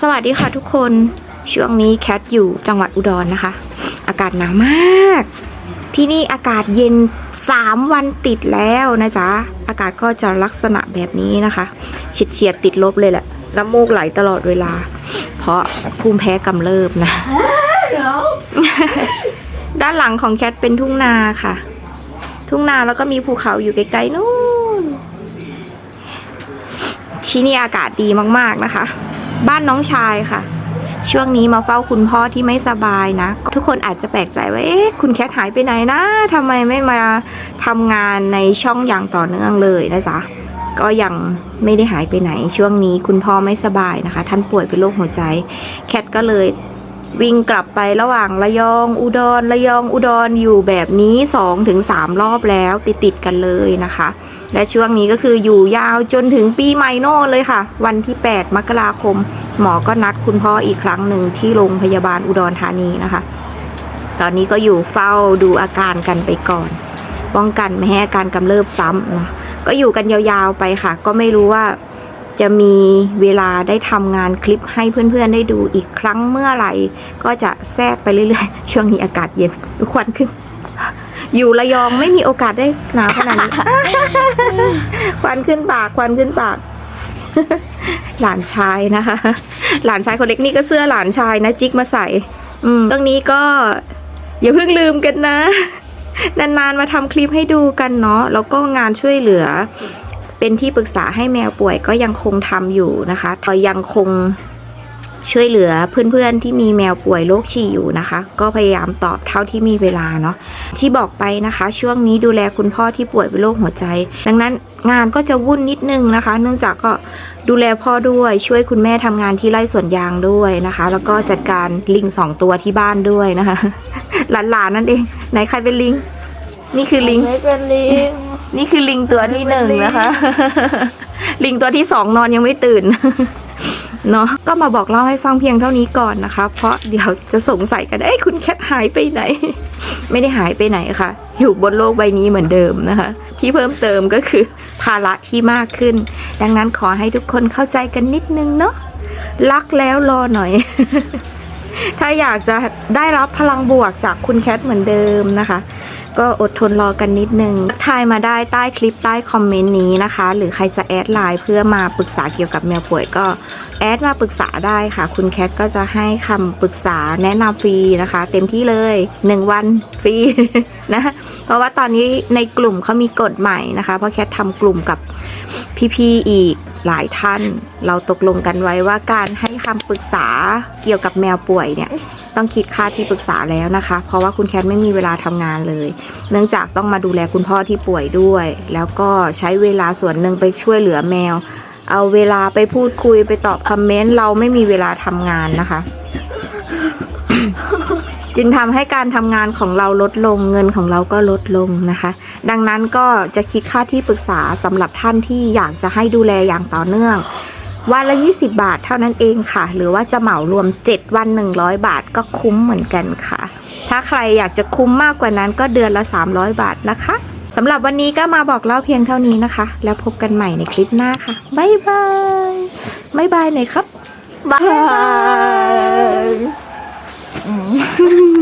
สวัสดีค่ะทุกคน ช่วงนี้แคทอยู่จังหวัดอุดรนะคะ อากาศหนาวมาก ที่นี่อากาศเย็น 3 วันติดแล้วนะจ๊ะ อากาศก็จะลักษณะแบบนี้นะคะเฉิดเฉียดติดลบเลยแหละน้ำมูกไหลตลอดเวลา เพราะภูมิแพ้กำเริบนะ ด้านหลังของแคทเป็นทุ่งนาค่ะ ทุ่งนาแล้วก็มีภูเขาอยู่ไกลๆนู่นที่นี่อากาศดีมากๆนะคะ บ้านน้องชายค่ะ ช่วงนี้มาเฝ้าคุณพ่อที่ไม่สบายนะ ทุกคนอาจจะแปลกใจว่าเอ๊ะคุณแคทหายไปไหนนะทำไมไม่มาทำงานในช่องอย่างต่อเนื่องเลยนะจ๊ะก็ยังไม่ได้หายไปไหนช่วงนี้คุณพ่อไม่สบายนะคะ ท่านป่วยเป็นโรคหัวใจ แคทก็เลย วิ่งกลับไประหว่างระยองอุดรระยองอุดรอยู่แบบนี้2-3ถึง3รอบแล้วติดติดกันเลยนะคะ และช่วงนี้ก็คืออยู่ยาวจนถึงปีใหม่โน่เลยค่ะ วันที่ 8 มกราคม หมอก็นัดคุณพ่ออีกครั้งหนึ่งที่โรงพยาบาลอุดรธานีนะคะ ตอนนี้ก็อยู่เฝ้าดูอาการกันไปก่อน ป้องกันไม่ให้อาการกำเริบซ้ำเนาะก็อยู่กันยาวๆไปค่ะ ก็ไม่รู้ว่า จะมีเวลาได้ทำงานคลิปให้เพื่อนๆ ได้ดูอีกครั้งเมื่อไหร่ ก็จะแทรกไปเรื่อยๆ ช่วงนี้อากาศเย็นควันขึ้น อยู่ระยองไม่มีโอกาสได้หนาวขนาดนี้ ควันขึ้นปากควันขึ้นปาก หลานชายนะคะ หลานชายคนเล็กนี่ก็เสื้อหลานชายนะจิกมาใส่ อืมตรงนี้ก็อย่าเพิ่งลืมกันนะนานๆมาทำคลิปให้ดูกันเนาะแล้วก็งานช่วยเหลือ เป็นที่ปรึกษาให้แมวป่วยก็ยังคงทำอยู่นะคะก็ยังคงช่วยเหลือเพื่อนๆที่มีแมวป่วยโรคฉี่อยู่นะคะ ก็พยายามตอบเท่าที่มีเวลาเนาะที่บอกไปนะคะ ช่วงนี้ดูแลคุณพ่อที่ป่วยเป็นโรคหัวใจ ดังนั้นงานก็จะวุ่นนิดนึงนะคะ เนื่องจากก็ดูแลพ่อด้วยช่วยคุณแม่ทำงานที่ไร่สวนยางด้วยนะคะ แล้วก็จัดการลิงสองตัวที่บ้านด้วยนะคะ หลานๆนั่นเอง ไหนใครเป็นลิง นี่คือลิงไม่เป็นลิง นี่คือลิงตัวที่หนึ่งนะคะ ลิงตัวที่สองนอนยังไม่ตื่นเนาะก็มาบอกเล่าให้ฟังเพียงเท่านี้ก่อนนะคะ เพราะเดี๋ยวจะสงสัยกันเอ้ยคุณแคทหายไปไหน ไม่ได้หายไปไหนค่ะ อยู่บนโลกใบนี้เหมือนเดิมนะคะ ที่เพิ่มเติมก็คือภาระที่มากขึ้น ดังนั้นขอให้ทุกคนเข้าใจกันนิดนึงเนาะรักแล้วรอหน่อย ถ้าอยากจะได้รับพลังบวกจากคุณแคทเหมือนเดิมนะคะ ก็อดทนรอกันนิดนึงทายมาได้ใต้คลิปใต้คอมเมนต์นี้นะคะ หรือใครจะแอดไลน์เพื่อมาปรึกษาเกี่ยวกับแมวป่วยก็แอดมาปรึกษาได้ค่ะ คุณแคทก็จะให้คำปรึกษาแนะนำฟรีนะคะ เต็มที่เลย 1 วันฟรีนะเพราะว่าตอนนี้ในกลุ่มเขามีกฎใหม่นะคะ เพราะแคททำกลุ่มกับพี่ๆอีกหลายท่าน เราตกลงกันไว้ว่าการให้คำปรึกษาเกี่ยวกับแมวป่วยเนี่ย ต้องคิดค่าที่ปรึกษาแล้วนะคะ เพราะว่าคุณแคทไม่มีเวลาทำงานเลย เนื่องจากต้องมาดูแลคุณพ่อที่ป่วยด้วย แล้วก็ใช้เวลาส่วนหนึ่งไปช่วยเหลือแมว เอาเวลาไปพูดคุยไปตอบคอมเมนต์เราไม่มีเวลาทำงานนะคะ จึงทำให้การทำงานของเราลดลงเงินของเราก็ลดลงนะคะ ดังนั้นก็จะคิดค่าที่ปรึกษาสำหรับท่านที่อยากจะให้ดูแลอย่างต่อเนื่อง วันละ 20 บาทเท่านั้นเองค่ะ หรือว่าจะเหมารวม 7 วัน 100 บาทก็คุ้มเหมือนกันค่ะ ถ้าใครอยากจะคุ้มมากกว่านั้นก็เดือนละ 300 บาทนะคะสำหรับวันนี้ก็มาบอกเล่าเพียงเท่านี้นะคะ แล้วพบกันใหม่ในคลิปหน้าค่ะบ๊ายบายบ๊ายบายหน่อยครับบาย